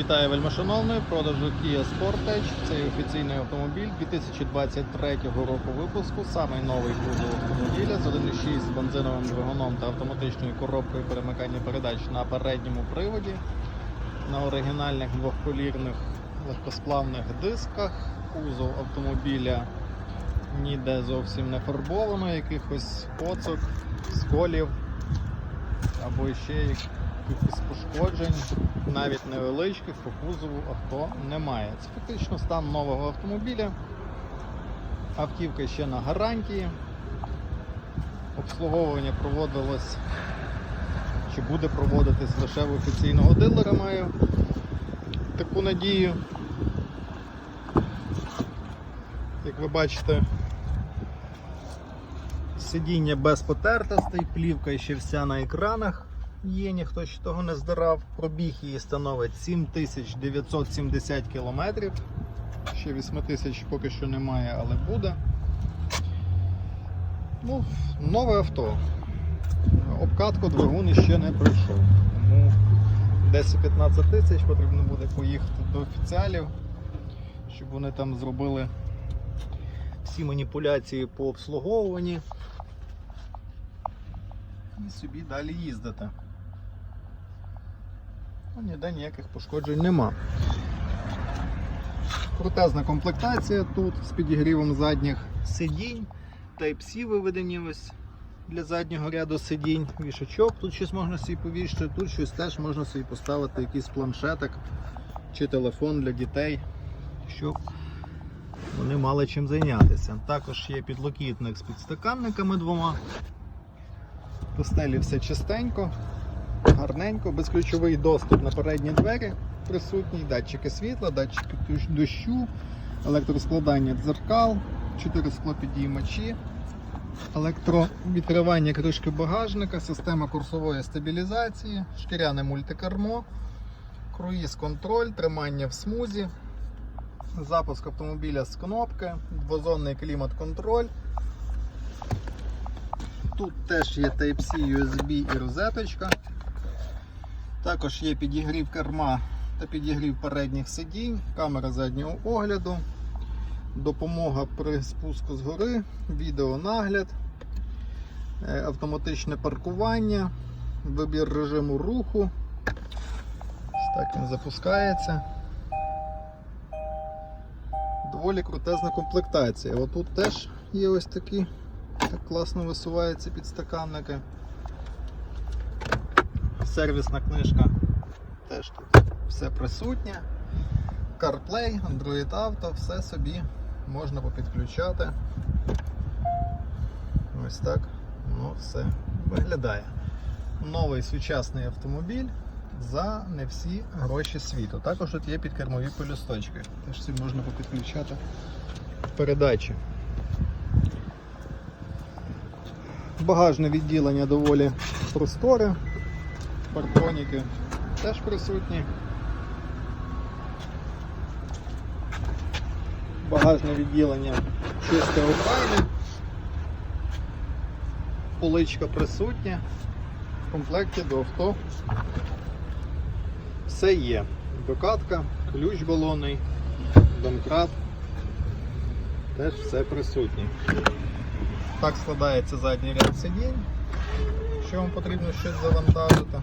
Вітаю вельмишановний, в продажу Kia Sportage. Це офіційний автомобіль 2023 року випуску. Самий новий кузов автомобіля з 1.6 з бензиновим двигуном та автоматичною коробкою перемикання передач на передньому приводі. На оригінальних двохколірних легкосплавних дисках. Кузов автомобіля ніде зовсім не фарбовано, якихось коцок, сколів або ще якихось пошкоджень, навіть невеличких по кузову авто немає. Це фактично стан нового автомобіля. Автівка ще на гарантії. Обслуговування проводилось чи буде проводитись лише в офіційного дилера, маю таку надію. Як ви бачите, сидіння без потертостей, плівка ще вся на екранах є, ніхто ще того не здирав. Пробіг її становить 7970 км. Ще 8000 поки що немає, але буде. Ну, нове авто. Обкатку двигун іще не пройшов. Тому 10-15 тисяч потрібно буде поїхати до офіціалів, щоб вони там зробили всі маніпуляції по обслуговуванні і собі далі їздити. Ніде ніяких пошкоджень нема. Крутезна комплектація тут з підігрівом задніх сидінь. Type-C виведені ось для заднього ряду сидінь, вішачок. Тут щось можна собі повішати, тут щось теж можна собі поставити якийсь планшетик чи телефон для дітей, щоб вони мали чим зайнятися. Також є підлокітник з підстаканниками двома. По стелі все чистенько, гарненько, безключовий доступ на передні двері присутній, датчики світла, датчики дощу, електроскладання дзеркал, 4 склопідіймачі, електровідкривання кришки багажника, система курсової стабілізації, шкіряне мультикермо, круїз контроль, тримання в смузі, запуск автомобіля з кнопки, двозонний клімат-контроль. Тут теж є Type-C, USB і розеточка. Також є підігрів керма та підігрів передніх сидінь, камера заднього огляду, допомога при спуску з гори, відеонагляд, е, автоматичне паркування, вибір режиму руху. Так він запускається. Доволі крутезна комплектація. Отут теж є ось такі, так класно висуваються підстаканники. Сервісна книжка теж тут все присутнє. CarPlay, Android Auto, все собі можна попідключати. Ось так воно все виглядає. Новий сучасний автомобіль за не всі гроші світу. Також тут є підкермові полюсточки. Теж собі можна попідключати передачі. Багажне відділення доволі просторе. Парктроніки теж присутні. Багажне відділення чисте охайне. Поличка присутня. В комплекті до авто все є. Докатка, ключ балонний, домкрат. Теж все присутнє. Так складається задній ряд сидінь, якщо вам потрібно щось завантажити.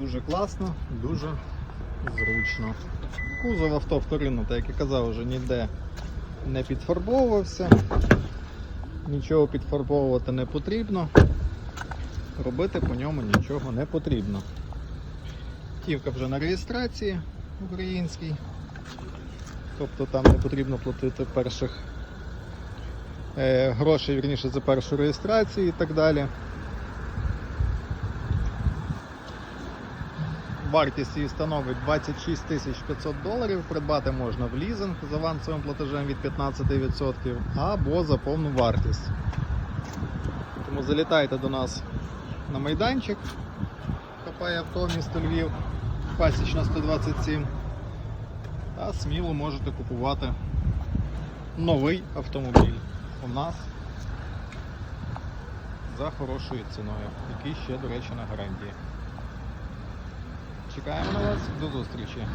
Дуже класно, дуже зручно. Кузов авто вторинно, так як я казав, вже ніде не підфарбовувався. Нічого підфарбовувати не потрібно. Робити по ньому нічого не потрібно. Автівка вже на реєстрації українській. Тобто там не потрібно платити перших е, грошей вірніше за першу реєстрацію і так далі. Вартість її становить 26 тисяч 500 доларів. Придбати можна в лізинг з авансовим платежем від 15% або за повну вартість. Тому залітайте до нас на майданчик. Хапає авто місто Львів, пасічна 127. Та сміло можете купувати новий автомобіль у нас за хорошою ціною, який ще, до речі, на гарантії. Чекаємо на вас. До зустрічі.